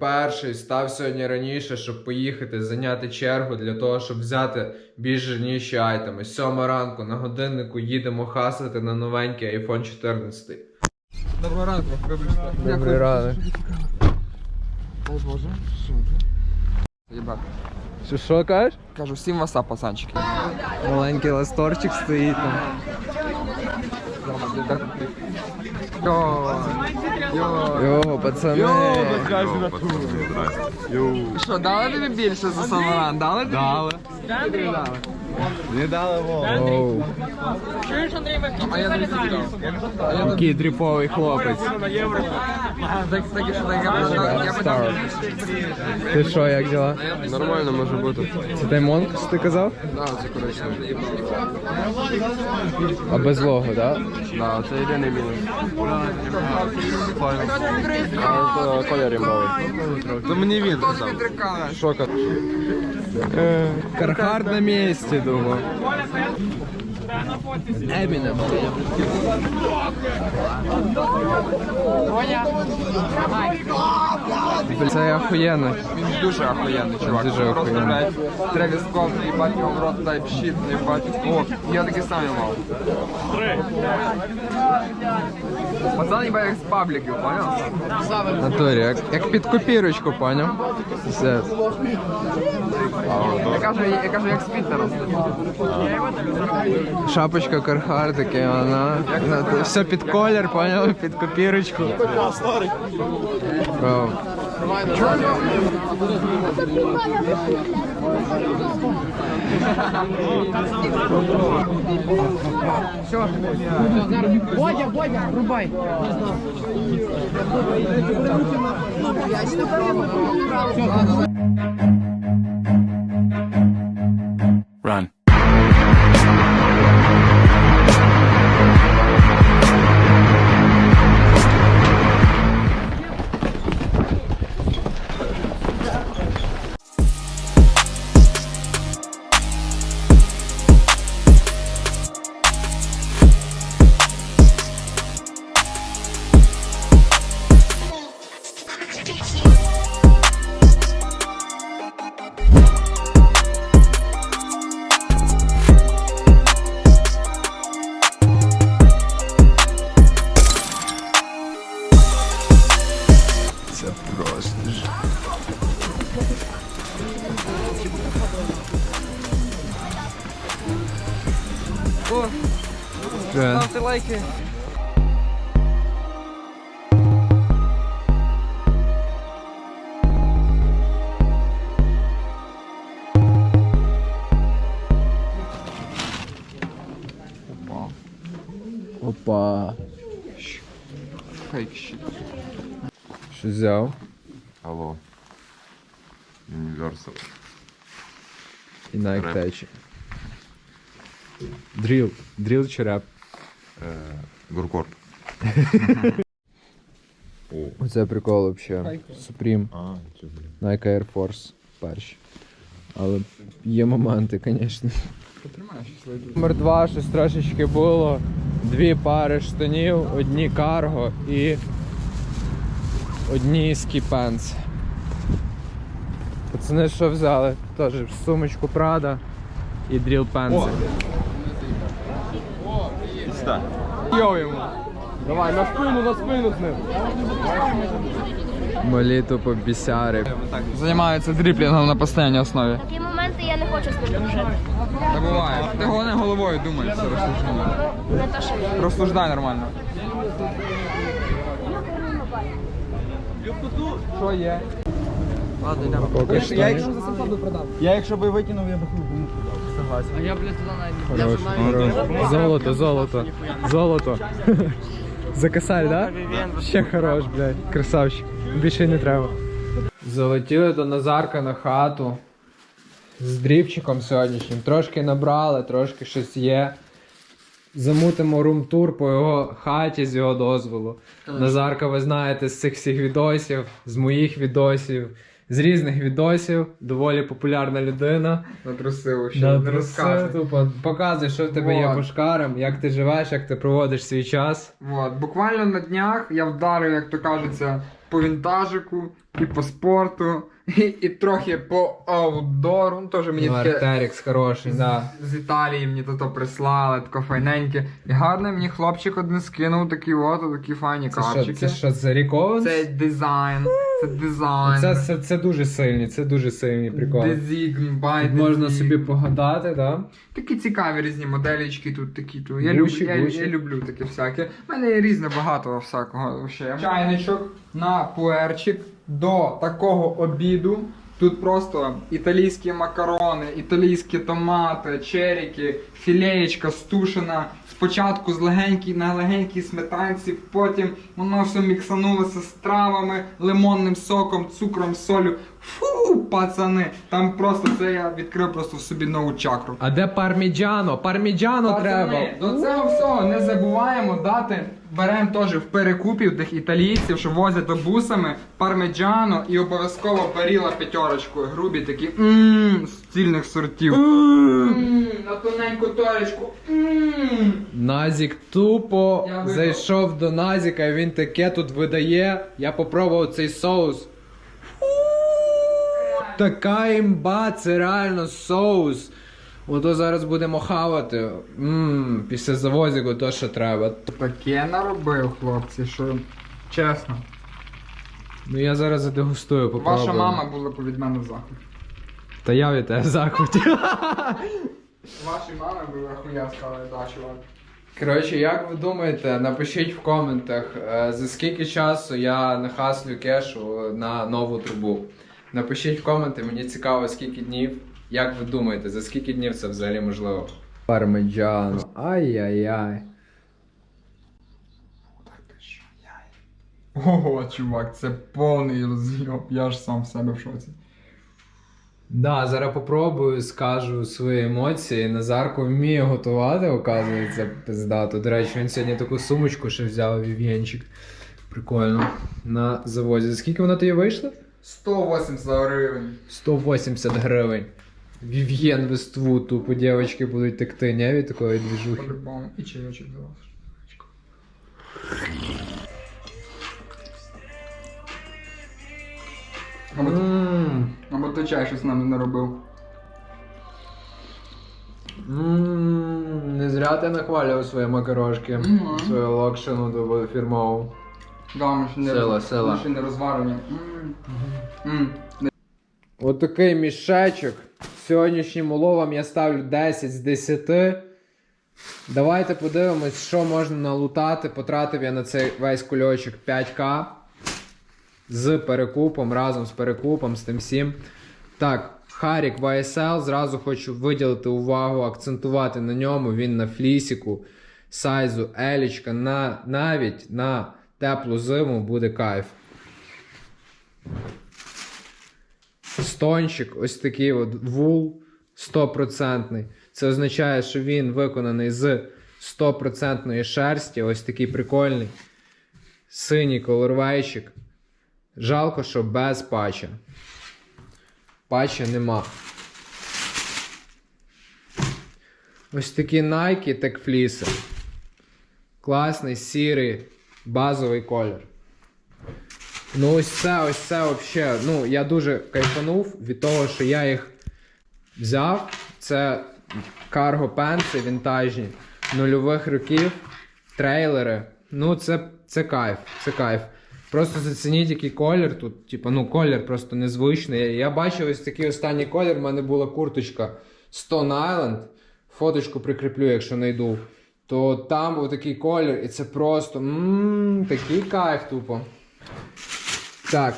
перший став сьогодні раніше, щоб поїхати зайняти чергу для того, щоб взяти більш жирніші айтеми. Сьома ранку на годиннику їдемо хасати на новенький iPhone 14. Доброго ранку, вибачте. Добрий ранок. Дай Боже, що Єбать. Що що кажеш? Кажу, всім васа, пацанчики. Маленький ласторчик стоїть там. Йо, йо. Йо, пацани. Що, дали тобі більше за саморан? Дали тобі? Дали. Оу. А я тобі сказав. А я тобі Який дріповий хлопець. так, так, і що, так, я я б дав. Ти що, як діла? Нормально може бути. Це той Монкс, ти казав? Да, це коричневий. А без лого, так? Да, це єдиний мінус. А колір імбовий. То мені він казав. Що? Кархард на місці, думаю. Емінем. Це охуєнно. Він дуже охуєнний, чувак. Дуже Просто, блядь, Тревіс Скотт, їбать його в рот, тайп щит, їбать. О, я такий самий мав. Пацан їбать як з пабліків, поняв? Натурі, як, як під копірочку, поняв? Все. Я кажу, я кажу, як з Пітера. Шапочка Кархард, таке вона. Все під колір, поняв? Під копірочку. Бро. Run. Лайки. Опа. Фейк щит. Що взяв? Алло. Universal. І Nike Реп. Tech. Дріл. Дріл чи реп? Е, Гуркорп. О. Оце прикол взагалі. Supreme. А. Nike Air Force перші. Але є моменти, звісно. Номер два щось трошечки було. Дві пари штанів, одні карго і одні скіпенс. Пацани що взяли? Теж сумочку Prada і дріл пенси. Пізда. Йо йому. Давай, на спину, на спину з ним. Малі тупо бісяри. Займаються дріплінгом на постійній основі. В такі моменти я не хочу з ним дружити. Так буває. Ти головне головою думаєш, все розсуждай. Не то, що. Розсуждай нормально. Що є? Ладно, йдемо. Поки що. Я якщо за 700 би продав. Я якщо би викинув, я би хуй кому. А я, блядь, туди навіть. Хорош, хорош. Золото, золото. Золото. За косарь, да? Ще хорош, блядь. Красавчик. Більше й не треба. Залетіли до Назарка на хату. З дрібчиком сьогоднішнім. Трошки набрали, трошки щось є. Замутимо рум-тур по його хаті з його дозволу. Назарка, ви знаєте, з цих всіх відосів, з моїх відосів, з різних відосів. Доволі популярна людина. Натрусив. Да, не розказує. Показує, що в тебе є Вот. як ти живеш, як ти проводиш свій час. Вот. Буквально на днях я вдарив, як то кажеться, по вінтажику, і по спорту, і, і трохи по аутдору. Ну, Теж мені Ну, таке Артерікс хороший, да. з Італії мені то прислали, таке файненьке. І гарне мені хлопчик один скинув такі от, такі файні Це що, це що, це Ріковенс? Це дизайн. Це дизайн. Це, це, це дуже сильні, це дуже сильні приколи. Дезігн, бай Тут можна собі погадати, да? Такі цікаві різні моделічки тут такі. Тут. Я, Гучі, люблю, я, я люблю таке всяке. У мене є різне багато всякого ще. Чайничок на пуерчик до такого обіду. Тут просто італійські макарони, італійські томати, черіки, філеєчка стушена. Спочатку з легенькій на легенькій сметанці, потім воно все міксанулося з травами, лимонним соком, цукром, солю. Фу, пацани! Там просто це я відкрив просто в собі нову чакру. А де парміджано? Парміджано треба. Пацани, До цього всього не забуваємо дати. Беремо теж в перекупів тих італійців, що возять бусами пармеджано і обов'язково баріла п'ятерочкою. Грубі такі мм з цільних сортів. Мм, на тоненьку торочку. Назік тупо Я зайшов до Назіка, і він таке тут видає. Я попробував цей соус. Така імба, це реально соус. Ото зараз будемо хавати. Ммм, після завозіку то, що треба. Таке наробив, хлопці, що чесно. Ну я зараз задегустую, попробую. Ваша мама була від мене в захваті. Та я від тебе в захваті. Ваші мами були ахуя сказали, да, чувак. Коротше, як ви думаєте, напишіть в коментах, е, за скільки часу я нахаслю кешу на нову трубу. Напишіть в коменти, мені цікаво, скільки днів. Як ви думаєте, за скільки днів це взагалі можливо? Пармеджано. Ай-яй-яй. Ого, чувак, це повний розйоб, я ж сам в себе в шоці. Да, зараз попробую, скажу свої емоції. Назарко вміє готувати, оказується, пиздато. До речі, він сьогодні таку сумочку ще взяв Вів'єнчик. Прикольно. На завозі. За скільки вона тобі вийшла? 180 гривень. 180 гривень. Вів'єн веству, тупо дівчатки будуть текти, не від такої двіжухи. По-любому. І чайочок за вас. Або, Ммм. або ти чай щось нам не наробив. Ммм. Не зря ти нахвалював свої макарошки. Мгм. Свою локшину тобі фірмову. Да, ми ще Сила, роз... ще не розварені. М. М. Отакий мішечок. Сьогоднішнім уловом я ставлю 10 з 10. Давайте подивимось, що можна налутати. Потратив я на цей весь кульочок 5к. З перекупом, разом з перекупом, з тим всім. Так, Харік YSL, зразу хочу виділити увагу, акцентувати на ньому. Він на флісіку сайзу елічка. На, навіть на теплу зиму буде кайф. Стончик, ось такий от вул 100%. Це означає, що він виконаний з 100% шерсті. Ось такий прикольний. Синій колорвейчик. Жалко, що без патча. Патча нема. Ось такі Nike Tech Fleece. Класний сірий базовий колір. Ну, ось це, ось це вообще. Ну, я дуже кайфанув від того, що я їх взяв. Це карго пенси вінтажні, нульових років, трейлери. Ну, це, це кайф, це кайф. Просто зацініть, який колір тут. Типу, ну, колір просто незвичний. Я, бачив ось такий останній колір. в мене була курточка Stone Island. Фоточку прикріплю, якщо знайду. То там був такий колір, і це просто мм, такий кайф тупо. Так.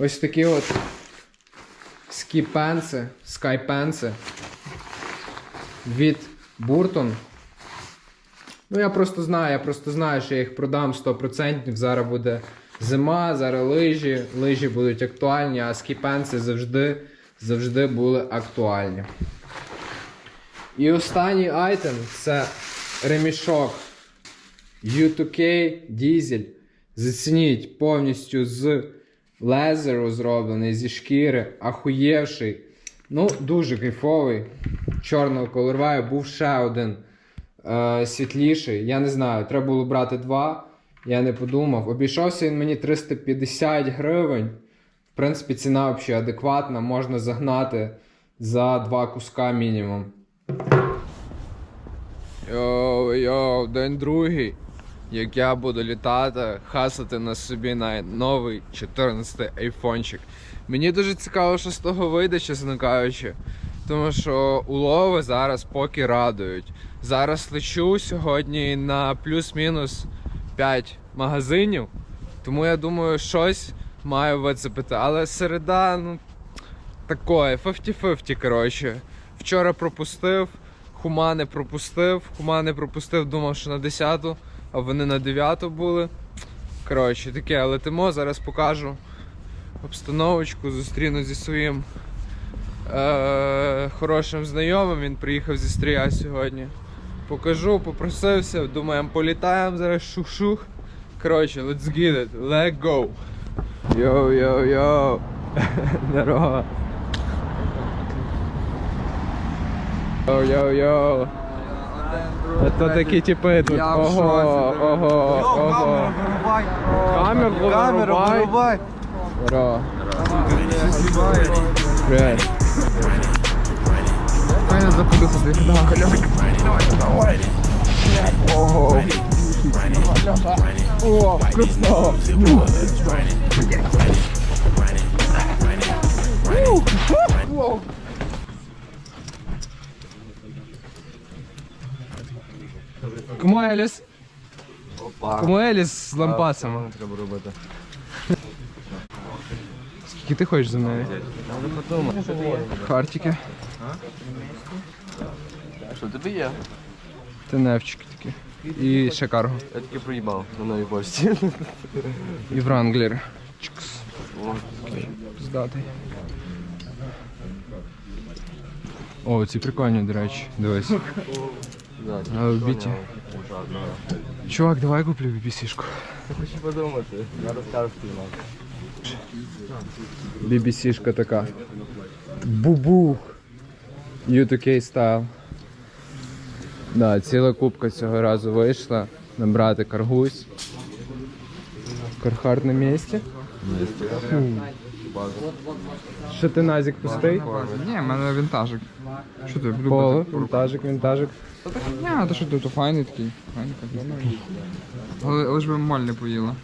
Ось такі от скіпенси, скайпенси від Буртон. Ну, я просто знаю, я просто знаю, що я їх продам 100%. Зараз буде зима, зараз лижі. Лижі будуть актуальні, а скіпенси завжди, завжди були актуальні. І останній айтем це ремішок U2K Diesel. Зацініть повністю з лезеру зроблений, зі шкіри, ахуєвший. Ну, дуже кайфовий. Чорного колорваю. Був ще один е, світліший. Я не знаю, треба було брати два. Я не подумав. Обійшовся він мені 350 гривень. В принципі, ціна взагалі адекватна, можна загнати за два куска мінімум. Йоу, йоу, день другий. Як я буду літати, хасати на собі на новий 14 айфончик. Мені дуже цікаво, що з того вийде, чесно кажучи. Тому що улови зараз поки радують. Зараз лечу сьогодні на плюс-мінус 5 магазинів. Тому я думаю, щось маю вицепити. Але середа, ну, такое, 50-50, коротше. Вчора пропустив, хумани пропустив, хумани пропустив, думав, що на 10-ту, а вони на 9-ту були. Коротше, таке, летимо, зараз покажу обстановочку, зустріну зі своїм е- хорошим знайомим. Він приїхав зі стрія сьогодні. Покажу, попросився, думаємо, політаємо зараз шух-шух. Коротше, let's get it, let go. Йоу-йоу-йоу. Здорово. Йоу-йоу-йоу. Это такі типи тут. Я в Ого, шоці, друзі. ого, ого. Камеру Камеру вирубай. вирубай. Здорово. Привет. Я заходу сюди. Ого. О, вкусно. Кому Еліс? Кому Еліс з лампасами? Треба робити. Скільки ти хочеш за мною? Хартики. Що тобі є? Теневчики такі. І ще карго. Я таки проїбав на новій почті. І Вранглер. Чикс. Здатий. О, ці прикольні, до речі. Дивись. А в біті. Чувак, давай куплю BBC-шку. Хочу подумати. Я розкажу спіймав. BBC-шка така. Бубух. U2K style. Да, ціла кубка цього разу вийшла. Набрати каргусь. Кархарт на місці. Що ти назік пустий? Ні, в мене вінтажик. Що ти, люблю? Поло, вінтажик, вінтажик. Ні, то що ти, то файний такий. Файний. Але лиш би моль не поїла.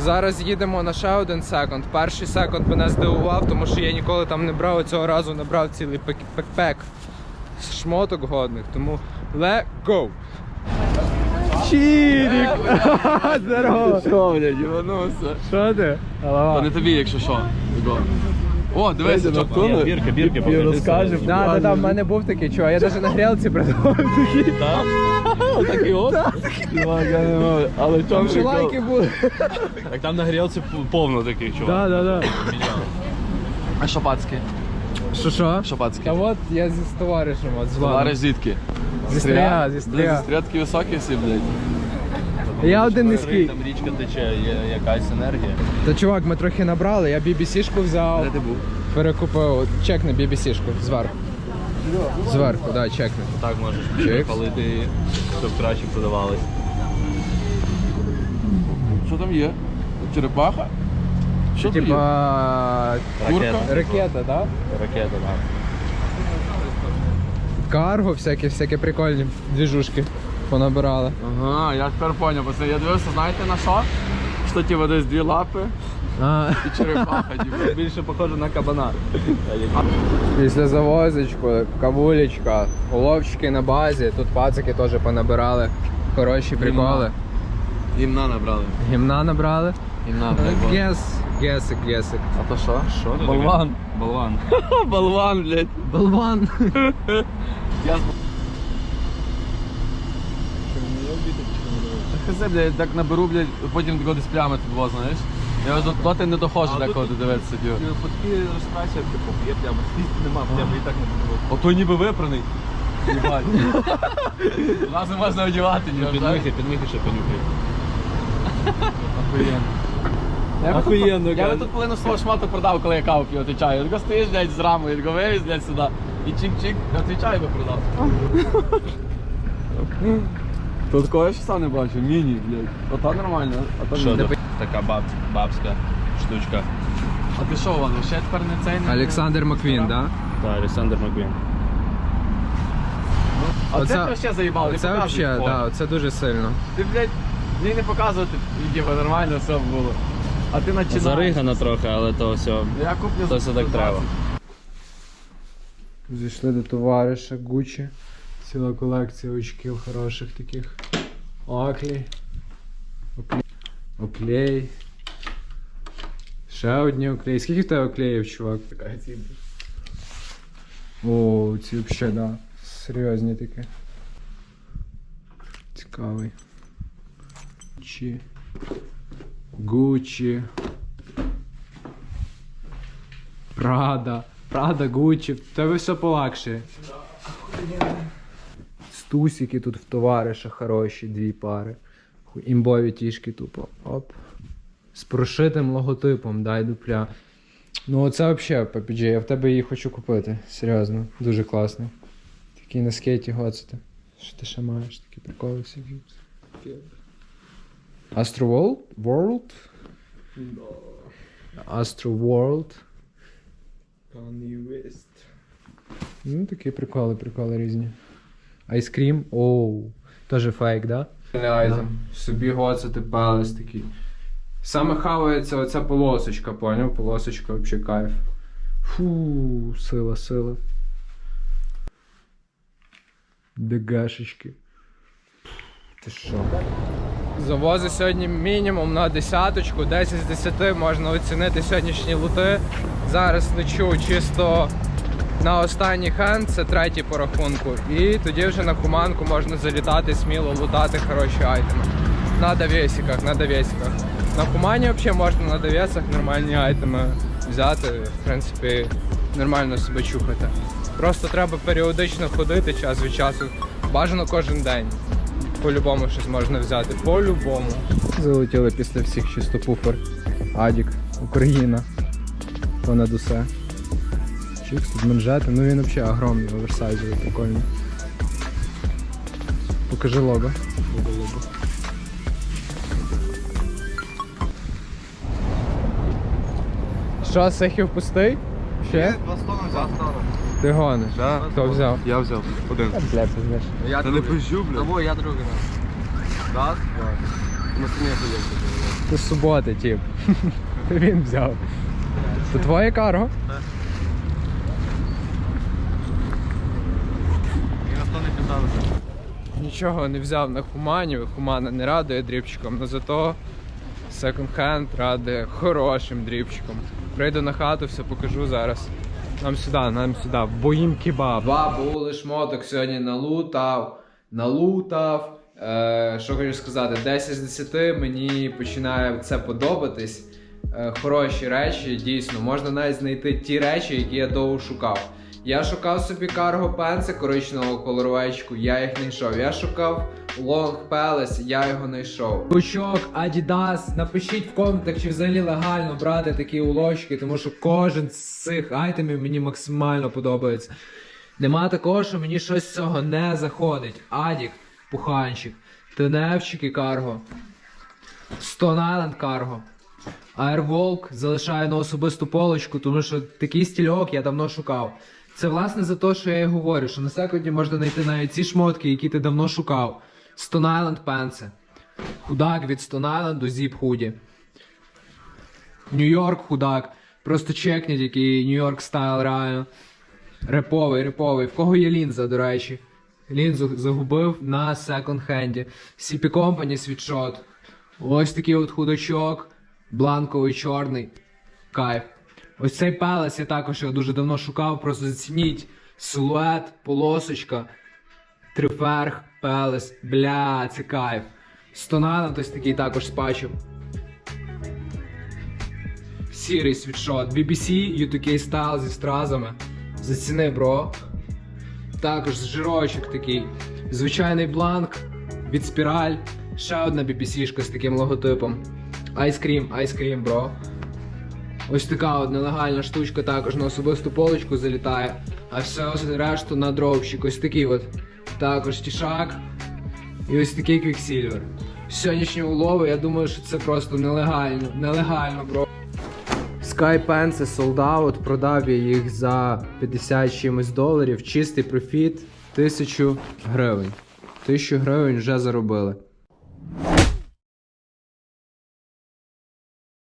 Зараз їдемо на ще один секонд. Перший секонд мене здивував, тому що я ніколи там не брав, а цього разу набрав цілий пек- пекпек шмоток годних. Тому let go! Чірік! Здорово! Що, блядь, іванувся? Що ти? Та не тобі, якщо що. О, дивися, що тут. Бірки, бірки, покажи. розкажемо. Да, да, да, в мене був такий чувак, я навіть на грілці придумав такий. Такий от. Чувак, я не можу. Але Там ще лайки були. Так там на грілці повно таких, чувак. Да, да, да. А Шапацький? Що що? Шапацький. Та от я зі з товаришем, от з вами. Товариш звідки? Зі стрія, зі Блядь, стрія. зі стрія такі високі всі, блядь. Я один низький. Там річка тече, є якась енергія. Та чувак, ми трохи набрали, я BBC-шку взяв. Де ти був? Перекупив, чекни BBC-шку зверху. Зверху, да, чекни. Так можеш Чекс. палити, щоб краще продавались. Що там є? Черепаха? Що? Типа Ракета. ракета, да? Ракета, так. Карго, всякі, всякі прикольні двіжушки понабирали. Ага, я тепер поняв, пацани. Я дивився, знаєте на що? Що ті десь дві лапи А, і черепаха, типу, більше похоже на кабана. після завозочку, кавулечка, уловчики на базі, тут пацики теж понабирали. Хороші приколи. Гімна набрали. Гімна набрали. Гімна. Гес, гесик, гесик. А то що? Що це Болван. таке? Болван. Болван, блядь. Болван. Я. Хз, блядь, так наберу, блядь, потім такого десь плями тут во, знаєш. Я ось до- доти не доходжу деколи ти дивитися сидю. По такій реєстрації, типу, є пляма. Нема плями, і так не буде. Ото ніби випраний. Нас не можна одягати, ні. Підмихи, підмихи ще понюхай. Тут- Охуєнно, Я би тут половину свого шмату продав, коли я каву п'ю, отвічаю. Тако стоїш, блядь, з рамою, тако вивіз, блядь, сюди. І чик-чик, отвічаю би продав. Тут кое що сам не бачу, міні, блядь. Ота нормально, а то Що міні. Така баб, бабська штучка. А ти що, Ван, ще тепер не цей не... Олександр Маквін, да? Та, Олександр Маквін. А Оце- це ти ще заїбав, не Це показуй взагалі, да, це дуже сильно. Ти, блядь, мені не показувати, типу, нормально все було. А ти починаєш. Заригано трохи, але то все. Я куплю То все так треба. Зійшли до товариша Гуччі. Ціла колекція очків хороших таких. Оклей. Оклей. Оклей. Ще одні оклеї. Скільки в тебе оклеїв, чувак? Така ці. О, ці взагалі, да. Серйозні такі. Цікавий. Гуччі. Гуччі. Прада. Прада, Гуччі. В тебе все полегшає. Стусики тут в товариша хороші, дві пари. Імбові тішки тупо. Оп. З прошитим логотипом, дай дупля. Ну оце взагалі PPG, я в тебе її хочу купити. Серйозно, дуже класний. Такий на скейті гоцити. Що ти ще маєш? Такі приколи всякі. Astro World? World? Astro World. Kanye West. Ну, такі приколи, приколи різні. Ice Cream, оу. Тоже фейк, да? Не айтем. Собі гоцати палець такий. Саме хавається оця полосочка, поняв? Полосочка взагалі кайф. Фу, сила, сила. Дегашечки. Ти що? Завози сьогодні мінімум на десяточку, 10 з 10 можна оцінити сьогоднішні лути. Зараз лечу чисто на останній хенд, це третій по рахунку. І тоді вже на хуманку можна залітати, сміло лутати хороші айтеми. На довесиках, на довесиках. На хумані взагалі можна на довесах нормальні айтеми взяти, в принципі, нормально себе чухати. Просто треба періодично ходити час від часу. Бажано кожен день. По-любому щось можна взяти. По-любому. Залетіли після всіх чисто пуфер. Адік, Україна. Понад усе. Чикс, тут манжети. Ну він взагалі огромний, оверсайзовий, прикольний. Покажи лого. Що, сехів пустий? Ще? Два столи взяв. Ти гониш? Да. Хто взяв? Я взяв. Один. Бля, пиздеш. Та не пизжу, блядь. Того я другий раз. Раз? На стіні ходив. Це з суботи, тип. Він взяв. Це твоє карго? І на не піддалися. Нічого не взяв на хумані, хумана не радує дрібчиком, але зато секонд-хенд радує хорошим дрібчиком. Прийду на хату, все покажу зараз. Нам сюди, нам сюди, боїм кебаб. Два були шмоток сьогодні налутав, налутав. Е, що хочу сказати, 10 з 10 мені починає це подобатись. Е, хороші речі, дійсно, можна навіть знайти ті речі, які я довго шукав. Я шукав собі карго пенси коричневого колоровечку, я їх не йшов. Я шукав Long Palace, я його не йшов. Пучок, Adidas, напишіть в коментах, чи взагалі легально брати такі улочки, тому що кожен з цих айтемів мені максимально подобається. Нема такого, що мені щось з цього не заходить. Адік, пуханчик, Теневчики карго, Stone Island карго. Airwalk залишаю на особисту полочку, тому що такий стільок я давно шукав. Це власне за те, що я і говорю, що на секунді можна знайти навіть ці шмотки, які ти давно шукав. Stone Island пенси. Худак від Stone Island Zip худі. Нью-Йорк худак. Просто чекніть, який Нью-Йорк стайл реально. Реповий, реповий. В кого є лінза, до речі? Лінзу загубив на секонд-хенді. CP Company світшот. Ось такий от худачок. Бланковий чорний. Кайф. Ось цей пелес я також його дуже давно шукав. Просто зацініть. Силует, полосочка. Триферг, пелес. Бля, це кайф. Стонана ось такий також спачив. Сірий світшот. BBC U2K Style зі стразами. Заціни, бро. Також жирочок такий. Звичайний бланк від спіраль. Ще одна BBC-шка з таким логотипом. Ice Cream, Ice бро. Ось така от нелегальна штучка також на особисту полочку залітає. А все решту на дровщик. Ось такий от. Також тішак. І ось такий квіксільвер. Сьогоднішні улови, я думаю, що це просто нелегально. Нелегально, бро. Sky Pants sold out, продав я їх за 50 чимось доларів. Чистий профіт 1000 гривень. 1000 гривень вже заробили.